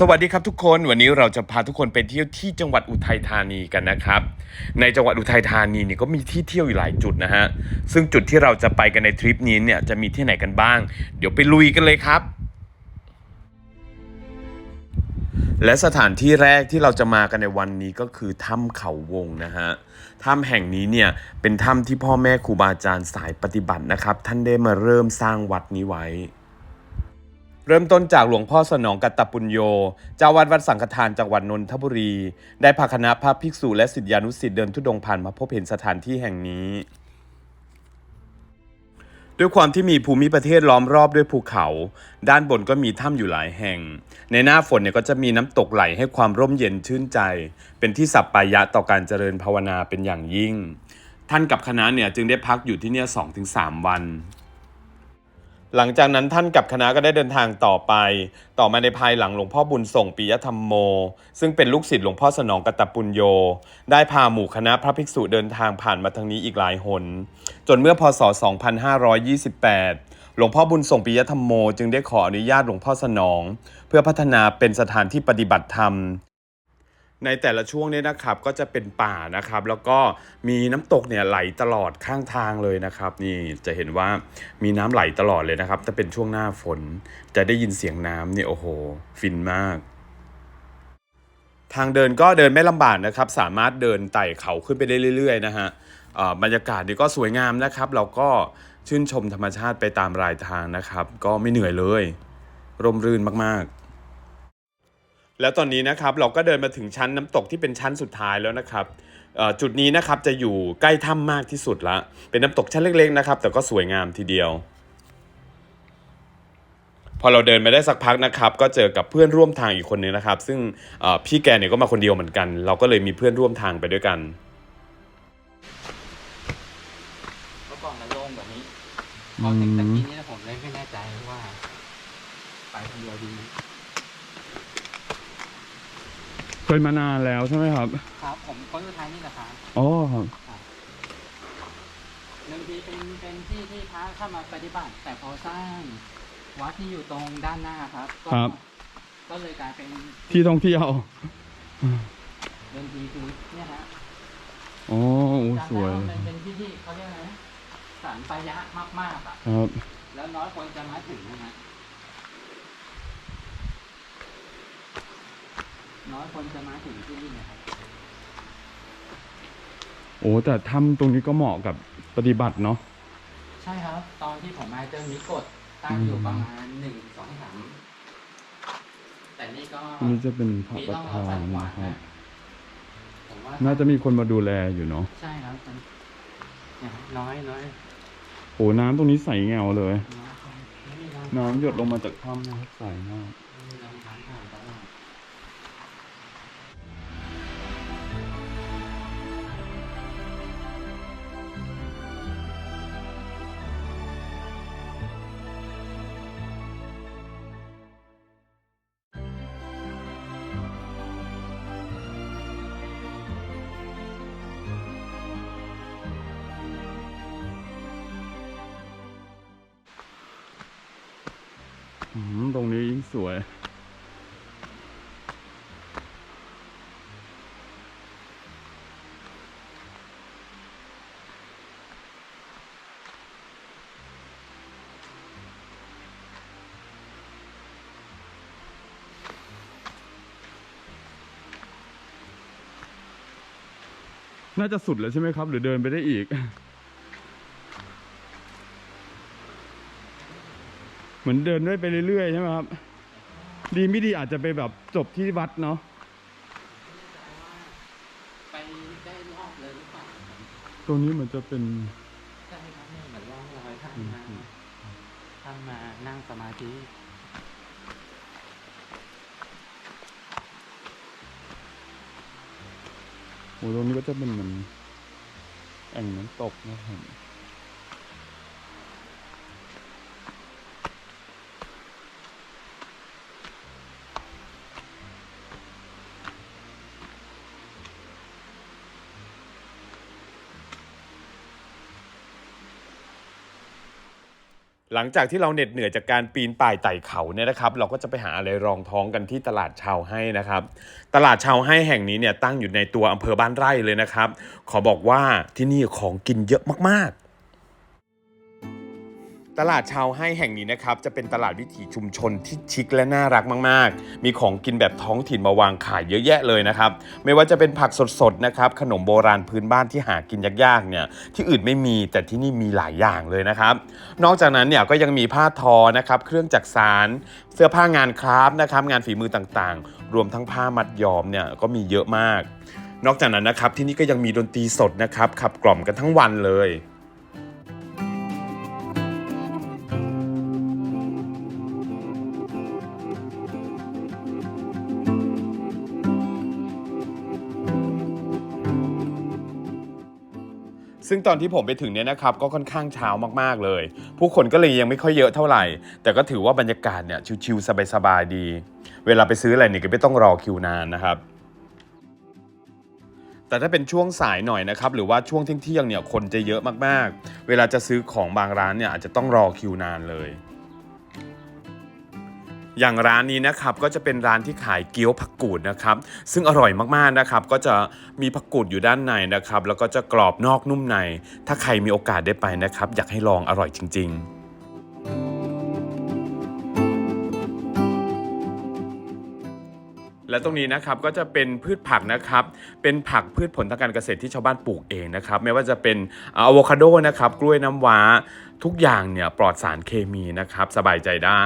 สวัสดีครับทุกคนวันนี้เราจะพาทุกคนไปเที่ยวที่จังหวัดอุทัยธานีกันนะครับ ในจังหวัดอุทัยธานีเนี่ยก็มีที่เที่ยวอยู่หลายจุดนะฮะซึ่งจุดที่เราจะไปกันในทริปนี้เนี่ยจะมีที่ไหนกันบ้าง เดี๋ยวไปลุยกันเลยครับ และสถานที่แรกที่เราจะมากันในวันนี้ก็คือถ้ำเขาวงนะฮะถ้ำแห่งนี้เนี่ยเป็นถ้ำที่พ่อแม่ครูบาอาจารย์สายปฏิบัตินะครับ ท่านได้มาเริ่มสร้างวัดนี้ไว้ เริ่มต้นจากหลวงพ่อสนองกัตตปุญโยเจ้าวัดวัดสังฆทานจังหวัดนนทบุรี ได้พาคณะพระภิกษุและศิษยานุศิษย์เดินทุดงผ่านมาพบเห็นสถานที่แห่งนี้ ด้วยความที่มีภูมิประเทศล้อมรอบด้วยภูเขา ด้านบนก็มีถ้ำอยู่หลายแห่ง ในหน้าฝนเนี่ยก็จะมีน้ำตกไหลให้ความร่มเย็นชื่นใจ เป็นที่สัปปายะต่อการเจริญภาวนาเป็นอย่างยิ่ง ท่านกับคณะเนี่ยจึงได้พักอยู่ที่เนี่ยสองถึงสามวัน หลังจากนั้นท่านกับคณะก็ได้เดินทางต่อไป ต่อมาในภายหลังหลวงพ่อบุญส่งปิยธรรมโม ซึ่งเป็นลูกศิษย์หลวงพ่อสนองกตปุญโย ได้พาหมู่คณะพระภิกษุเดินทางผ่านมาทางนี้อีกหลายหน จนเมื่อพศ 2528 หลวงพ่อบุญส่งปิยธรรมโม จึงได้ขออนุญาตหลวงพ่อสนอง เพื่อพัฒนาเป็นสถานที่ปฏิบัติธรรม ในแต่ละช่วงเนี่ยนะครับก็จะเป็นป่านะครับ แล้วก็มีน้ำตกเนี่ยไหลตลอดข้างทางเลยนะครับ นี่จะเห็นว่ามีน้ำไหลตลอดเลยนะครับถ้าเป็นช่วงหน้าฝนจะได้ยินเสียงน้ำเนี่ยโอ้โห ฟินมาก ทางเดินก็เดินไม่ลำบากนะครับ สามารถเดินไต่เขาขึ้นไปได้เรื่อยๆนะฮะบรรยากาศนี่ก็สวยงามนะครับ เราก็ชื่นชมธรรมชาติไปตามรายทางนะครับ ก็ไม่เหนื่อยเลย ร่มรื่นมากๆ แล้วตอนนี้นะครับเราก็เดินมาถึงชั้นน้ำตกที่เป็นชั้นสุดท้ายแล้วนะครับจุดนี้นะครับจะอยู่ใกล้ถ้ำมากที่สุดละ เป็นน้ำตกชั้นเล็กๆนะครับ แต่ก็สวยงามทีเดียว พอเราเดินมาได้สักพักนะครับ ก็เจอกับเพื่อนร่วมทางอีกคนนึงนะครับ ซึ่งพี่แกเนี่ยก็มาคนเดียวเหมือนกัน เราก็เลยมีเพื่อนร่วมทางไปด้วยกันเมื่อก่อนมันโล่งกว่านี้พอถึงตะกี้นี้น่ใจว่า ไปคนเดียวดี เคยมานานแล้วใช่ไหมครับครับผมคนสุดท้ายนี่แหละครับอ๋อครับเดิมทีเป็นเป็นที่ที่พระเข้ามาปฏิบัติ แต่พอสร้างวัดที่อยู่ตรงด้านหน้าครับก็ครับ ก็เลยกลายเป็นที่ท่องเที่ยวเดิมทีคือเนี่ยฮะอ๋อโอ้จำสได้วยว่ามันเป็นที่ที่เขาเรียกอะไรนะสารปายะมากๆอะครับ แล้วน้อยคนจะมาถึงนะฮะ น้อยคนจะมาถึงที่นี่นะครับโอ้แต่ถ้ำตรงนี้ก็เหมาะกับปฏิบัติเนาะใช่ครับ ตอนที่ผมมาเจอมีกฎตั้งอยู่อืมประมาณหนึ่งสองสามแต่นี่ก็นี่จะเป็นพระมีประต้องธาปันดกวาดนะครับนะผมว่าน่าจะมีคนมาดูแลอยู่เนาะใช่ครับเนี่ยครับน้อยน้อยโอ้น้ำตรงนี้ใสแงวเลยน้อยคนไม่มีรองน้ำหยดลงมาจากถ้ำนะครับใสมาก ตรงนี้ยิ่งสวย น่าจะสุดแล้วใช่ไหมครับ หรือเดินไปได้อีก เหมือนเดินด้วยไปเรื่อยๆใช่ไหมครับ ดีไม่ดีอาจจะไปแบบจบที่วัดเนาะไปได้รอบเลยหรือเปล่าตรงนี้เหมือนจะเป็นใช่ครับเนี่ยเหมือนร่องรอยท่านอืมมาท่านมานั่งสมาธิโอ้ตรงนี้ก็จะเป็นเหมือนแอ่งน้ำตกนะครับ หลังจากที่เราเหน็ดเหนื่อยจากการปีนป่ายไต่เขาเนี่ยนะครับ เราก็จะไปหาอะไรรองท้องกันที่ตลาดชาวให้นะครับ ตลาดชาวให้แห่งนี้เนี่ยตั้งอยู่ในตัวอำเภอบ้านไร่เลยนะครับ ขอบอกว่าที่นี่ของกินเยอะมากๆ ตลาดชาวให้แห่งนี้นะครับจะเป็นตลาดวิถีชุมชนที่ชิคและน่ารักมาก ๆ มีของกินแบบท้องถิ่นมาวางขายเยอะแยะเลยนะครับ ไม่ว่าจะเป็นผักสด ๆ นะครับ ขนมโบราณพื้นบ้านที่หากินยาก ๆ เนี่ย ที่อื่นไม่มีแต่ที่นี่มีหลายอย่างเลยนะครับ นอกจากนั้นเนี่ยก็ยังมีผ้าทอนะครับ เครื่องจักสานเสื้อผ้างานคราฟต์นะครับ งานฝีมือต่าง ๆ รวมทั้งผ้ามัดย้อมเนี่ยก็มีเยอะมาก นอกจากนั้นนะครับที่นี่ก็ยังมีดนตรีสดนะครับขับกล่อมกันทั้งวันเลย ซึ่งตอนที่ผมไปถึงเนี่ยนะครับก็ค่อนข้างเช้ามากๆเลย ผู้คนก็เลยยังไม่ค่อยเยอะเท่าไหร่ แต่ก็ถือว่าบรรยากาศเนี่ยชิวๆสบายๆดี เวลาไปซื้ออะไรเนี่ยก็ไม่ต้องรอคิวนานนะครับแต่ถ้าเป็นช่วงสายหน่อยนะครับหรือว่าช่วงเที่ยงๆเนี่ยคนจะเยอะมากๆ เวลาจะซื้อของบางร้านเนี่ยอาจจะต้องรอคิวนานเลย อย่างร้านนี้นะครับก็จะเป็นร้านที่ขายเกี๊ยวผักกูดนะครับซึ่งอร่อยมากๆนะครับก็จะมีผักกูดอยู่ด้านในนะครับแล้วก็จะกรอบนอกนุ่มใน ถ้าใครมีโอกาสได้ไปนะครับอยากให้ลองอร่อยจริง ๆและตรงนี้นะครับก็จะเป็นพืชผักนะครับ เป็นผักพืชผลทางการเกษตรที่ชาวบ้านปลูกเองนะครับ ไม่ว่าจะเป็นอะโวคาโดนะครับ กล้วยน้ำว้า ทุกอย่างเนี่ยปลอดสารเคมีนะครับ สบายใจได้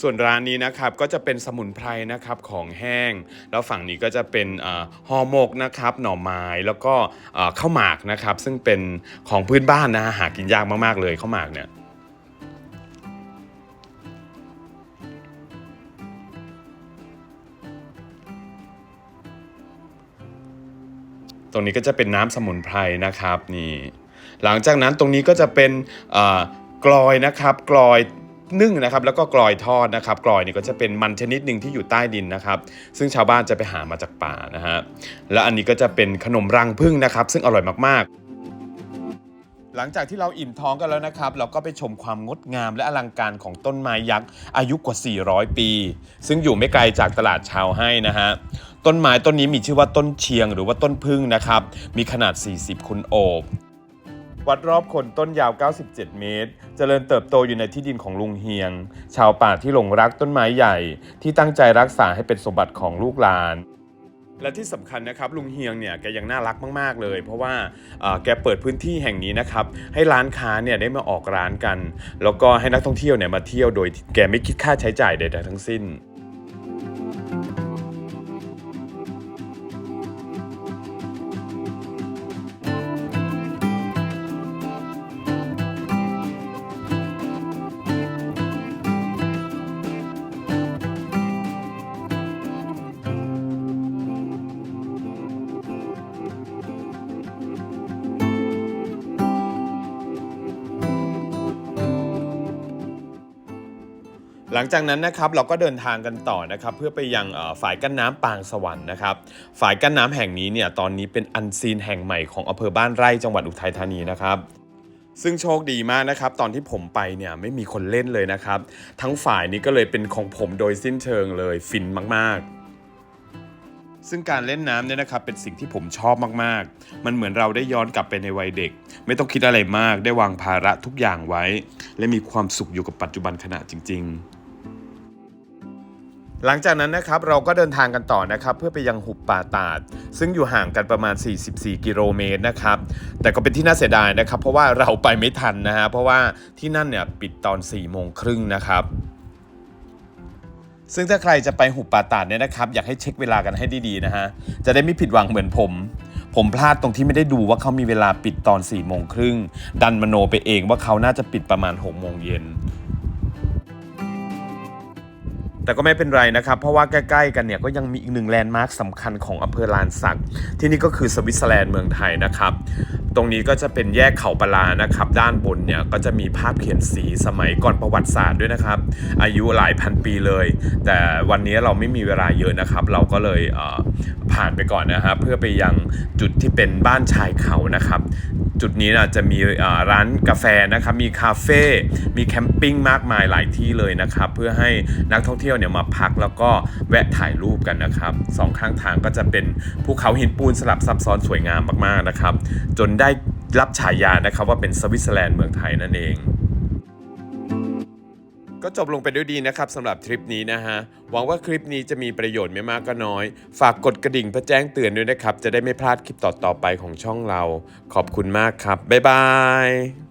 ส่วนร้านนี้นะครับก็จะเป็นสมุนไพรนะครับของแห้ง แล้วฝั่งนี้ก็จะเป็นเออห่อหมกนะครับหน่อไม้แล้วก็ข้าวหมากนะครับ ซึ่งเป็นของพื้นบ้านนะฮะหากินยากมากๆเลยข้าวหมากเนี่ยตรงนี้ก็จะเป็นน้ำสมุนไพรนะครับนี่หลังจากนั้นตรงนี้ก็จะเป็นกลอยนะครับกลอย นึ่งนะครับแล้วก็กลอยทอดนะครับกลอยนี่ก็จะเป็นมันชนิดหนึ่งที่อยู่ใต้ดินนะครับ ซึ่งชาวบ้านจะไปหามาจากป่านะฮะและอันนี้ก็จะเป็นขนมรังผึ้งนะครับ ซึ่งอร่อยมากๆหลังจากที่เราอิ่มท้องกันแล้วนะครับ เราก็ไปชมความงดงามและอลังการของต้นไม้ยักษ์อายุกว่า 400 ปี ซึ่งอยู่ไม่ไกลจากตลาดชาวให้นะฮะต้นไม้ต้นนี้มีชื่อว่าต้นเชียงหรือว่าต้นพึ่งนะครับ มีขนาด 40 คุณโอบ วัดรอบคนต้นยาว 97 เมตร เจริญเติบโตอยู่ในที่ดินของลุงเฮียง ชาวป่าที่หลงรักต้นไม้ใหญ่ ที่ตั้งใจรักษาให้เป็นสมบัติของลูกหลานและที่สำคัญนะครับลุงเฮียงเนี่ยแกยังน่ารักมาก ๆ เลย เพราะว่าแกเปิดพื้นที่แห่งนี้นะครับให้ร้านค้าเนี่ยได้มาออกร้านกัน แล้วก็ให้นักท่องเที่ยวเนี่ยมาเที่ยวโดยแกไม่คิดค่าใช้จ่ายใดๆทั้งสิ้น หลังจากนั้นนะครับเราก็เดินทางกันต่อนะครับเพื่อไปยังเอ่อฝายกั้นน้ำปางสวรรค์นะครับฝายกั้นน้ำแห่งนี้เนี่ยตอนนี้เป็นอันซีนแห่งใหม่ของอำเภอบ้านไร่จังหวัดอุทัยธานีนะครับซึ่งโชคดีมากนะครับ ตอนที่ผมไปเนี่ยไม่มีคนเล่นเลยนะครับ ทั้งฝ่ายนี้ก็เลยเป็นของผมโดยสิ้นเชิงเลยฟินมากๆซึ่งการเล่นน้ำเนี่ยนะครับเป็นสิ่งที่ผมชอบมากๆ มันเหมือนเราได้ย้อนกลับไปในวัยเด็ก ไม่ต้องคิดอะไรมากได้วางภาระทุกอย่างไว้ และมีความสุขอยู่กับปัจจุบันขณะจริง ๆ หลังจากนั้นนะครับเราก็เดินทางกันต่อนะครับเพื่อไปยังหุบป่าตาด ซึ่งอยู่ห่างกันประมาณ 44 กิโลเมตรนะครับแต่ก็เป็นที่น่าเสียดายนะครับ เพราะว่าเราไปไม่ทันนะฮะเพราะว่าที่นั่นเนี่ยปิดตอน4โมงครึ่งนะครับซึ่งถ้าใครจะไปหุบป่าตาดเนี่ยนะครับอยากให้เช็คเวลากันให้ดีๆนะฮะจะได้ไม่ผิดหวังเหมือนผม ผมพลาดตรงที่ไม่ได้ดูว่าเขามีเวลาปิดตอน4โมงครึ่งดันมโนไปเองว่าเขาน่าจะปิดประมาณ6โมงเย็น แต่ก็ไม่เป็นไรนะครับ เพราะว่าใกล้ๆกันเนี่ยก็ยังมีอีกหนึ่งแลนด์มาร์คสำคัญของอำเภอลานสัก ที่นี่ก็คือสวิตเซอร์แลนด์เมืองไทยนะครับ ตรงนี้ก็จะเป็นแยกเขาปลานะครับ ด้านบนเนี่ยก็จะมีภาพเขียนสีสมัยก่อนประวัติศาสตร์ด้วยนะครับ อายุหลายพันปีเลย แต่วันนี้เราไม่มีเวลาเยอะนะครับ เราก็เลยเผ่านไปก่อนนะฮะเพื่อไปยังจุดที่เป็นบ้านชายเขานะครับ จุดนี้นะจะมีร้านกาแฟนะครับ มีคาเฟ่ มีแคมปิ้งมากมายหลายที่เลยนะครับ เพื่อให้นักท่องเที่ยวเนี่ยมาพักแล้วก็แวะถ่ายรูปกันนะครับสองข้างทางก็จะเป็นภูเขาหินปูนสลับซับซ้อนสวยงามมากๆนะครับ จนได้รับฉายานะครับว่าเป็นสวิตเซอร์แลนด์เมืองไทยนั่นเอง ก็จบลงไปด้วยดีนะครับสำหรับทริปนี้นะฮะ หวังว่าคลิปนี้จะมีประโยชน์ไม่มากก็น้อย ฝากกดกระดิ่งเพื่อแจ้งเตือนด้วยนะครับ จะได้ไม่พลาดคลิปต่อๆไปของช่องเรา ขอบคุณมากครับ บ๊ายบาย